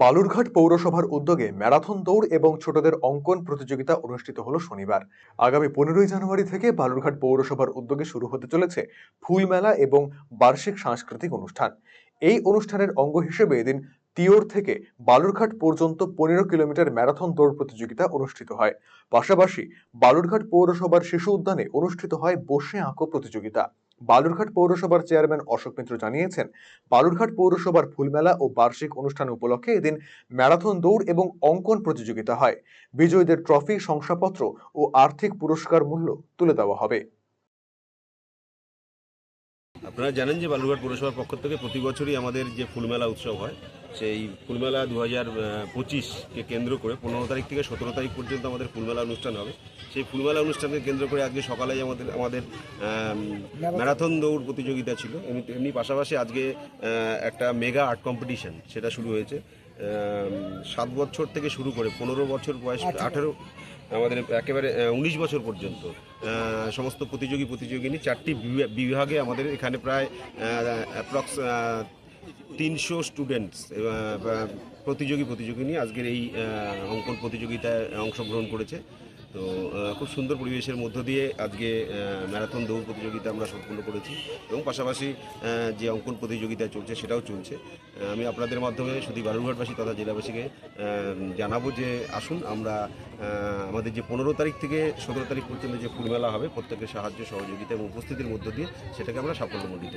বালুরঘাট পৌরসভার উদ্যোগে ম্যারাথন দৌড় এবং ছোটদের অঙ্কন প্রতিযোগিতা অনুষ্ঠিত হলো শনিবার। আগামী পনেরোই জানুয়ারি থেকে বালুরঘাট পৌরসভার উদ্যোগে শুরু হতে চলেছে ফুল মেলা এবং বার্ষিক সাংস্কৃতিক অনুষ্ঠান। এই অনুষ্ঠানের অঙ্গ হিসেবে এদিন তিওর থেকে বালুরঘাট পর্যন্ত পনেরো কিলোমিটার ম্যারাথন দৌড় প্রতিযোগিতা অনুষ্ঠিত হয়। পাশাপাশি বালুরঘাট পৌরসভার শিশু উদ্যানে অনুষ্ঠিত হয় বসে আঁকো প্রতিযোগিতা। বালুরঘাট পৌরসভার চেয়ারম্যান অশোক মিত্র জানিয়েছেন, বালুরঘাট পৌরসভার ফুলমেলা ও বার্ষিক অনুষ্ঠান উপলক্ষে এদিন ম্যারাথন দৌড় এবং অঙ্কন প্রতিযোগিতা হয়। বিজয়ীদের ট্রফি, শংসাপত্র ও আর্থিক পুরস্কার মূল্য তুলে দেওয়া হবে। আপনারা জানেন যে বালুরঘাট পৌরসভার পক্ষ থেকে প্রতি বছরই আমাদের যে ফুলমেলা উৎসব হয় সেই ফুলমেলা দু হাজার পঁচিশকে কেন্দ্র করে পনেরো তারিখ থেকে সতেরো তারিখ পর্যন্ত আমাদের ফুলমেলা অনুষ্ঠান হবে। সেই ফুলমেলা অনুষ্ঠানকে কেন্দ্র করে আজকে সকালে আমাদের আমাদের ম্যারাথন দৌড় প্রতিযোগিতা ছিল। এমনি এমনি পাশাপাশি আজকে একটা মেগা আর্ট কম্পিটিশন সেটা শুরু হয়েছে। সাত বছর থেকে শুরু করে পনেরো বছর বয়স আঠেরো আমাদের একেবারে উনিশ বছর পর্যন্ত সমস্ত প্রতিযোগী প্রতিযোগিনী চারটি বিভা- বিভাগে আমাদের এখানে প্রায় অ্যাপ্রক্স তিনশো স্টুডেন্টস প্রতিযোগী প্রতিযোগী নিয়ে আজকের এই অঙ্কন প্রতিযোগিতায় অংশগ্রহণ করেছে। তো খুব সুন্দর পরিবেশের মধ্য দিয়ে আজকে ম্যারাথন, দৌড় প্রতিযোগিতা আমরা সম্পূর্ণ করেছি এবং পাশাপাশি যে অঙ্কন প্রতিযোগিতা চলছে সেটাও চলছে। আমি আপনাদের মাধ্যমে শুধু বালুরঘাটবাসী তথা জেলাবাসীকে জানাব যে আসুন আমরা আমাদের যে পনেরো তারিখ থেকে সতেরো তারিখ পর্যন্ত যে ফুলমেলা হবে, প্রত্যেকের সাহায্য, সহযোগিতা এবং উপস্থিতির মধ্য দিয়ে সেটাকে আমরা সাফল্যমণ্ডিত